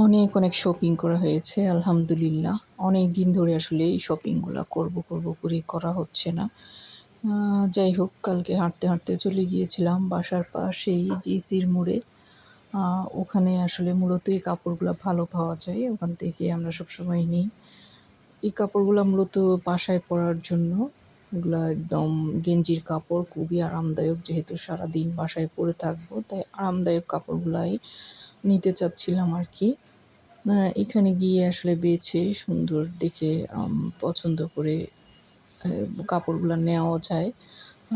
অনেক অনেক শপিং করা হয়েছে, আলহামদুলিল্লাহ। অনেক দিন ধরে আসলে এই শপিংগুলো করব করব, করে করা হচ্ছে না। যাই হোক, কালকে হাঁটতে হাঁটতে চলে গিয়েছিলাম বাসার পাশেই জিসির মোড়ে। ওখানে আসলে মূলত এই কাপড়গুলো ভালো পাওয়া যায়। ওখান থেকে আমরা সবসময় নিই। এই কাপড়গুলো মূলত বাসায় পরার জন্য। এগুলো একদম গেঞ্জির কাপড়, খুবই আরামদায়ক। যেহেতু সারাদিন বাসায় পরে থাকব, তাই আরামদায়ক কাপড়গুলাই নিতে চাচ্ছিলাম আর কি। এখানে গিয়ে আসলে বেছে সুন্দর দেখে পছন্দ করে কাপড়গুলো নেওয়া যায়।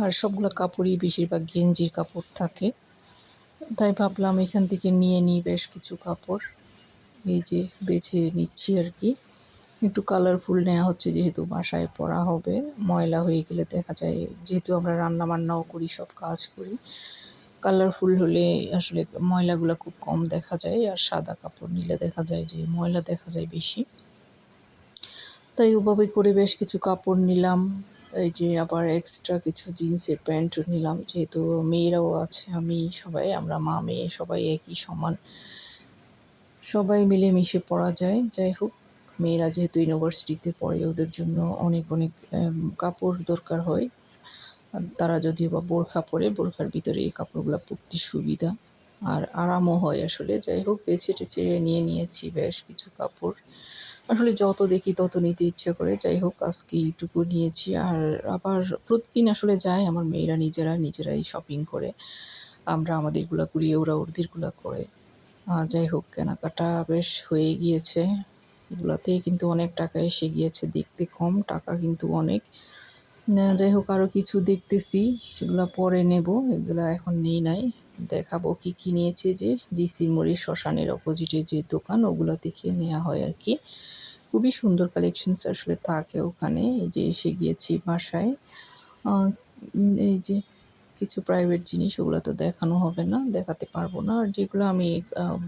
আর সবগুলো কাপড়ই বেশিরভাগ গেঞ্জির কাপড় থাকে। তাই ভাবলাম এখান থেকে নিয়ে নিই বেশ কিছু কাপড়। এই যে বেছে নিচ্ছি আর কি। একটু কালারফুল নেওয়া হচ্ছে যেহেতু বাসায় পরা হবে। ময়লা হয়ে গেলে দেখা যায়, যেহেতু আমরা রান্না বান্নাও করি, সব কাজ করি। কালারফুল হলে আসলে ময়লাগুলো খুব কম দেখা যায় আর সাদা কাপড় নিলে দেখা যায় যে ময়লা দেখা যায় বেশি। তাই ওভাবে করে বেশ কিছু কাপড় নিলাম। এই যে আবার এক্সট্রা কিছু জিন্সের প্যান্টও নিলাম। যেহেতু মেয়েরাও আছে, আমি সবাই, আমরা মা, মেয়ে সবাই একই সমান। সবাই মিলেমিশে পড়া যায়। যাই হোক, মেয়েরা যেহেতু ইউনিভার্সিটিতে পড়ে, ওদের জন্য অনেক অনেক কাপড় দরকার হয়। তারা যদিও বা বোরখা পরে, বোরখার ভিতরে এই কাপড়গুলো পরতে সুবিধা। আর আরামও হয় আসলে। যাই হোক বেছে টেছে নিয়ে নিয়েছি বেশ কিছু কাপড়। আসলে যত দেখি তত নিতে ইচ্ছে করে। যাই হোক, আজকে এইটুকু নিয়েছি। আর আবার প্রতিদিন আসলে যায় আমার মেয়েরা নিজেরা নিজেরাই শপিং করে। আমরা আমাদেরগুলা করি ওরা ওদেরগুলা করে। যাই হোক, কেনাকাটা বেশ হয়ে গিয়েছে। এগুলাতে কিন্তু অনেক টাকা এসে গিয়েছে। দেখতে কম, টাকা কিন্তু অনেক। যাই হোক আরও কিছু দেখতেছি। এগুলা পরে নেব। এগুলা এখন নেই নাই। দেখাবো কি কি নিয়েছে যে জিসি মুড়ি শ্মশানের অপোজিটে যে দোকান, ওগুলো থেকে নেওয়া হয় আর কি। খুবই সুন্দর কালেকশনস আসলে থাকে ওখানে। এই যে এসে গিয়েছি বাসায়। এই যে কিছু প্রাইভেট জিনিস, ওগুলো তো দেখানো হবে না, দেখাতে পারব না। আর যেগুলো আমি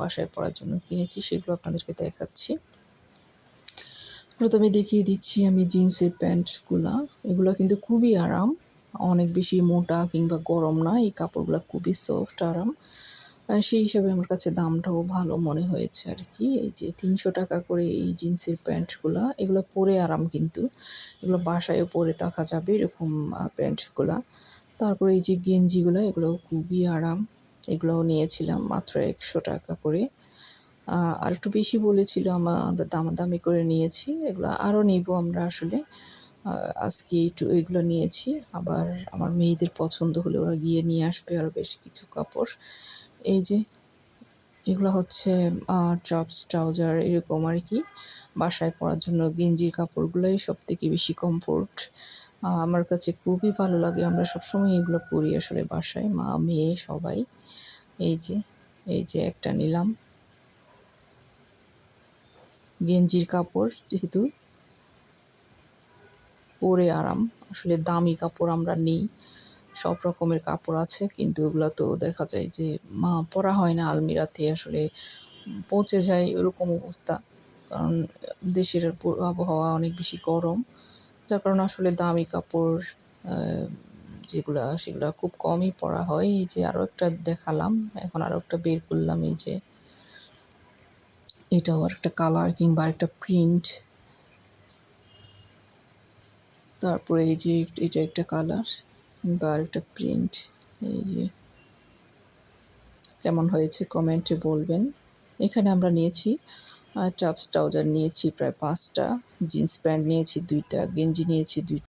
বাসায় পড়ার জন্য কিনেছি, সেগুলো আপনাদেরকে দেখাচ্ছি। প্রথমে দেখিয়ে দিচ্ছি, আমি জিন্সের প্যান্টগুলা এগুলো কিন্তু খুবই আরাম, অনেক বেশি মোটা কিংবা গরম না, এই কাপড়গুলো খুবই সফট আরাম। সেই হিসাবে আমার কাছে দামটাও ভালো মনে হয়েছে আর কি। এই যে তিনশো টাকা করে এই জিন্সের প্যান্টগুলা এগুলো পরে আরাম কিন্তু। এগুলো বাসায়ও পরে থাকা যাবে এরকম প্যান্টগুলা তারপরে এই যে গেঞ্জিগুলো এগুলো খুবই আরাম। এগুলোও নিয়েছিলাম মাত্র একশো টাকা করে। আর একটু বেশি বলেছিল আমার আমরা দামাদামি করে নিয়েছি, এগুলো আরও নিব আমরা আসলে। আজকে একটু এগুলো নিয়েছি, আবার আমার মেয়েদের পছন্দ হলে ওরা গিয়ে নিয়ে আসবে আরও বেশ কিছু কাপড়। এই যে, এগুলো হচ্ছে টপস ট্রাউজার এরকম আর কি। বাসায় পরার জন্য গেঞ্জির কাপড়গুলোই সব থেকে বেশি কমফোর্ট আমার কাছে খুবই ভালো লাগে, আমরা সবসময় এগুলো পরি আসলে বাসায়, মা, মেয়ে, সবাই। এই যে এই যে একটা নিলাম। গেঞ্জির কাপড় যেহেতু পরে আরাম। আসলে দামি কাপড় আমরা নিই, সব রকমের কাপড় আছে, কিন্তু ওগুলো তো দেখা যায় যে মা পরা হয় না আলমিরাতে, আসলে পচে যায় ওরকম অবস্থা। কারণ দেশের আবহাওয়া অনেক বেশি গরম, যার কারণে আসলে দামি কাপড় যেগুলা সেগুলা খুব কমই পরা হয়। এই যে আরও একটা দেখালাম, এখন আরও একটা বের করলাম এই যে এটাও আর একটা কালার কিংবা একটা প্রিন্ট তারপরে এই যে এটা একটা কালার কিংবা আরেকটা প্রিন্ট এই যে কেমন হয়েছে কমেন্টে বলবেন। এখানে আমরা নিয়েছি টপস ট্রাউজার নিয়েছি প্রায় পাঁচটা জিন্স প্যান্ট নিয়েছি দুইটা, গেঞ্জি নিয়েছি দুইটা